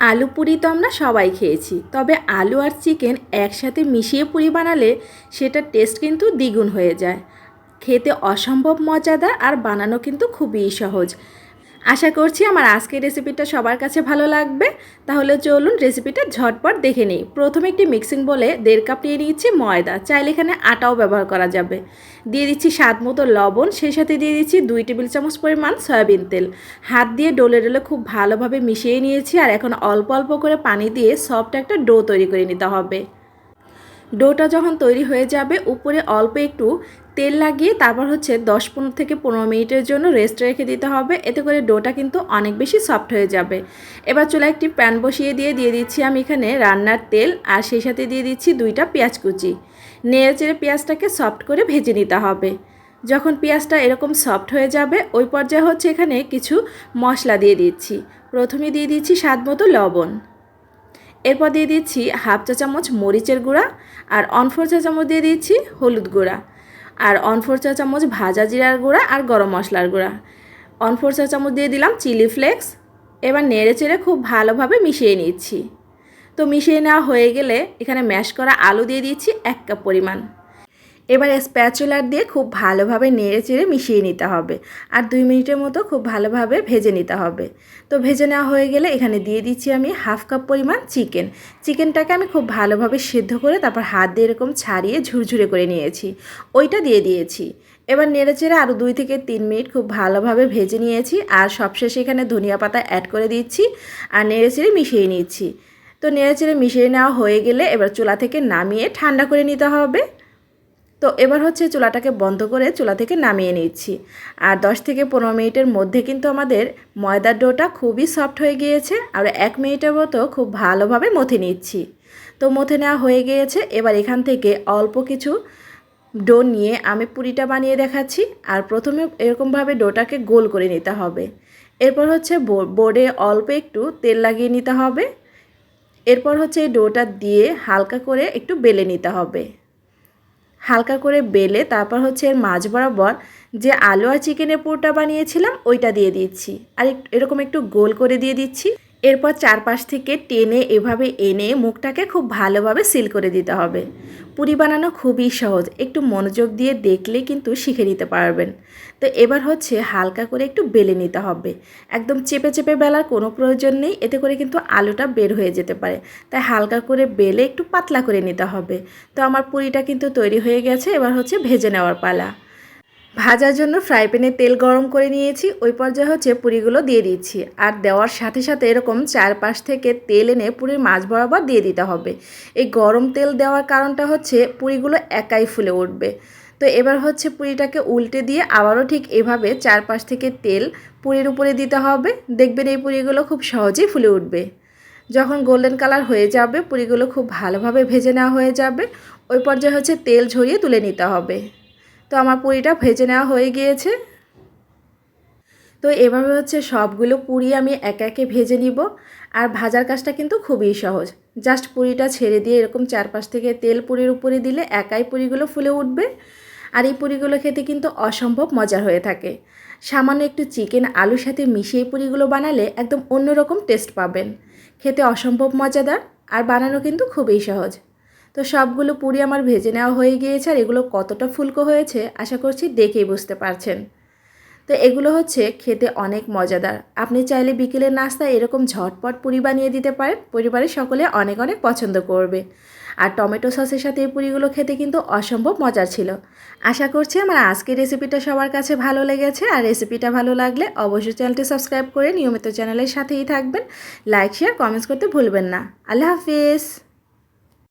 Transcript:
আলু পুরি তো আমরা সবাই খেয়েছি। তবে আলু আর চিকেন একসাথে মিশিয়ে পুরি বানালে সেটা টেস্ট কিন্তু দ্বিগুণ হয়ে যায়। খেতে অসম্ভব মজাদার আর বানানো কিন্তু খুবই সহজ। আশা করছি আমার আজকের রেসিপিটা সবার কাছে ভালো লাগবে। তাহলে চলুন রেসিপিটা ঝটপট দেখে নিই। প্রথমে একটি মিক্সিং বলে দেড় কাপ নিয়ে নিচ্ছি ময়দা। চাইলে এখানে আটাও ব্যবহার করা যাবে। দিয়ে দিচ্ছি স্বাদ মতো লবণ। সেই সাথে দিয়ে দিচ্ছি দুই টেবিল চামচ পরিমাণ সয়াবিন তেল। হাত দিয়ে ডোলে ডোলে খুব ভালোভাবে মিশিয়ে নিয়েছি আর এখন অল্প অল্প করে পানি দিয়ে সফট একটা ডো তৈরি করে নিতে হবে। ডোটা যখন তৈরি হয়ে যাবে, উপরে অল্প একটু তেল লাগিয়ে তারপর হচ্ছে দশ পনেরো থেকে পনেরো মিনিটের জন্য রেস্ট রেখে দিতে হবে। এতে করে ডোটা কিন্তু অনেক বেশি সফট হয়ে যাবে। এবার চলে একটি প্যান বসিয়ে দিয়ে দিয়ে দিচ্ছি আমি এখানে রান্নার তেল আর সেই সাথে দিয়ে দিচ্ছি দুইটা পেঁয়াজ কুচি। নেড়ে চেড়ে পেঁয়াজটাকে সফট করে ভেজে নিতে হবে। যখন পেঁয়াজটা এরকম সফট হয়ে যাবে, ওই পর্যায়ে হচ্ছে এখানে কিছু মশলা দিয়ে দিচ্ছি। প্রথমে দিয়ে দিচ্ছি স্বাদ মতো লবণ। এরপর দিয়ে দিচ্ছি হাফ চা চামচ মরিচের গুঁড়া আর অনফোর চা চামচ দিয়ে দিচ্ছি হলুদ গুঁড়া। আর অনফোর চা চামচ ভাজা জিরার গুঁড়া আর গরম মশলার গুঁড়া। অনফোর চা চামচ দিয়ে দিলাম চিলি ফ্লেক্স। এবার নেড়ে চেড়ে খুব ভালোভাবে মিশিয়ে নিচ্ছি। তো মিশিয়ে নেওয়া হয়ে গেলে এখানে ম্যাশ করা আলু দিয়ে দিচ্ছি এক কাপ পরিমাণ। এবার স্প্যাচুলার দিয়ে খুব ভালোভাবে নেড়ে চেড়ে মিশিয়ে নিতে হবে আর দুই মিনিটের মতো খুব ভালোভাবে ভেজে নিতে হবে। তো ভেজে নেওয়া হয়ে গেলে এখানে দিয়ে দিচ্ছি আমি হাফ কাপ পরিমাণ চিকেন। চিকেনটাকে আমি খুব ভালোভাবে সিদ্ধ করে তারপর হাত দিয়ে এরকম ছাড়িয়ে ঝুরঝুরে করে নিয়েছি। ওইটা দিয়ে দিয়েছি। এবার নেড়ে চেড়ে আরও দুই থেকে তিন মিনিট খুব ভালোভাবে ভেজে নিয়েছি আর সবশেষে এখানে ধনিয়া পাতা অ্যাড করে দিচ্ছি আর নেড়ে চেড়ে মিশিয়ে নিচ্ছি। তো নেড়ে চেড়ে মিশিয়ে নেওয়া হয়ে গেলে এবার চুলা থেকে নামিয়ে ঠান্ডা করে নিতে হবে। তো এবার হচ্ছে চুলাটাকে বন্ধ করে চুলা থেকে নামিয়ে নিচ্ছি। আর 10 থেকে পনেরো মিনিটের মধ্যে কিন্তু আমাদের ময়দার ডোটা খুবই সফট হয়ে গিয়েছে। আর এক মিনিটের মতো খুব ভালোভাবে মথে নিচ্ছি। তো মথে নেওয়া হয়ে গিয়েছে। এবার এখান থেকে অল্প কিছু ডো নিয়ে আমি পুরিটা বানিয়ে দেখাচ্ছি। আর প্রথমে এরকমভাবে ডোটাকে গোল করে নিতে হবে। এরপর হচ্ছে বোর্ডে অল্প একটু তেল লাগিয়ে নিতে হবে। এরপর হচ্ছে এই ডোটা দিয়ে হালকা করে একটু বেলে নিতে হবে। হালকা করে বেলে তারপর হচ্ছে এর মাঝ বরাবর যে আলু আর চিকেনের পুরটা বানিয়েছিলাম, ওইটা দিয়ে দিচ্ছি। আর এরকম একটু গোল করে দিয়ে দিচ্ছি। এরপর চারপাশ থেকে টেনে এভাবে এনে মুখটাকে খুব ভালোভাবে সিল করে দিতে হবে। পুরি বানানো খুবই সহজ। একটু মনোযোগ দিয়ে দেখলে কিন্তু শিখে নিতে পারবেন। তো এবার হচ্ছে হালকা করে একটু বেলে নিতে হবে। একদম চেপে চেপে বেলার কোনো প্রয়োজন নেই, এতে করে কিন্তু আলুটা বের হয়ে যেতে পারে। তাই হালকা করে বেলে একটু পাতলা করে নিতে হবে। তো আমার পুরিটা কিন্তু তৈরি হয়ে গেছে, এবার হচ্ছে ভেজে নেওয়ার পালা। ভাজার জন্য ফ্রাই প্যানে তেল গরম করে নিয়েছি, ওই পর্যায়ে হচ্ছে পুরিগুলো দিয়ে দিচ্ছি। আর দেওয়ার সাথে সাথে এরকম চারপাশ থেকে তেল এনে পুরির মাছ বরাবর দিয়ে দিতে হবে। এই গরম তেল দেওয়ার কারণটা হচ্ছে পুরিগুলো একাই ফুলে উঠবে। তো এবার হচ্ছে পুরিটাকে উল্টে দিয়ে আবারও ঠিক এভাবে চারপাশ থেকে তেল পুরির উপরে দিতে হবে। দেখবেন এই পুরিগুলো খুব সহজেই ফুলে উঠবে। যখন গোল্ডেন কালার হয়ে যাবে, পুরিগুলো খুব ভালোভাবে ভেজে নেওয়া হয়ে যাবে, ওই পর্যায়ে হচ্ছে তেল ঝরিয়ে তুলে নিতে হবে। তো আমার পুরিটা ভেজে নেওয়া হয়ে গিয়েছে। তো এভাবে হচ্ছে সবগুলো পুরি আমি একে একে ভেজে নিব। আর ভাজার কাজটা কিন্তু খুবই সহজ। জাস্ট পুরিটা ছেড়ে দিয়ে এরকম চারপাশ থেকে তেল পুরির উপরে দিলে একাই পুরিগুলো ফুলে উঠবে। আর এই পুরিগুলো খেতে কিন্তু অসম্ভব মজার হয়ে থাকে। সামান্য একটু চিকেন আলুর সাথে মিশিয়ে পুরিগুলো বানালে একদম অন্যরকম টেস্ট পাবেন। খেতে অসম্ভব মজাদার। আর বানানো কিন্তু খুবই সহজ। তো সবগুলো পুরি আমার ভেজে নেওয়া হয়ে গিয়েছে আর এগুলো কতটা ফুলকো হয়েছে আশা করছি দেখেই বুঝতে পারছেন। তো এগুলো হচ্ছে খেতে অনেক মজাদার। আপনি চাইলে বিকেলের নাস্তায় এরকম ঝটপট পুরি বানিয়ে দিতে পারেন। পরিবারের সকলে অনেক অনেক পছন্দ করবে। আর টমেটো সসের সাথে এই পুরিগুলো খেতে কিন্তু অসম্ভব মজার ছিল। আশা করছি আমার আজকের রেসিপিটা সবার কাছে ভালো লেগেছে। আর রেসিপিটা ভালো লাগলে অবশ্যই চ্যানেলটি সাবস্ক্রাইব করে নিয়মিত চ্যানেলের সাথেই থাকবেন। লাইক, শেয়ার, কমেন্টস করতে ভুলবেন না। আল্লাহ হাফিজ।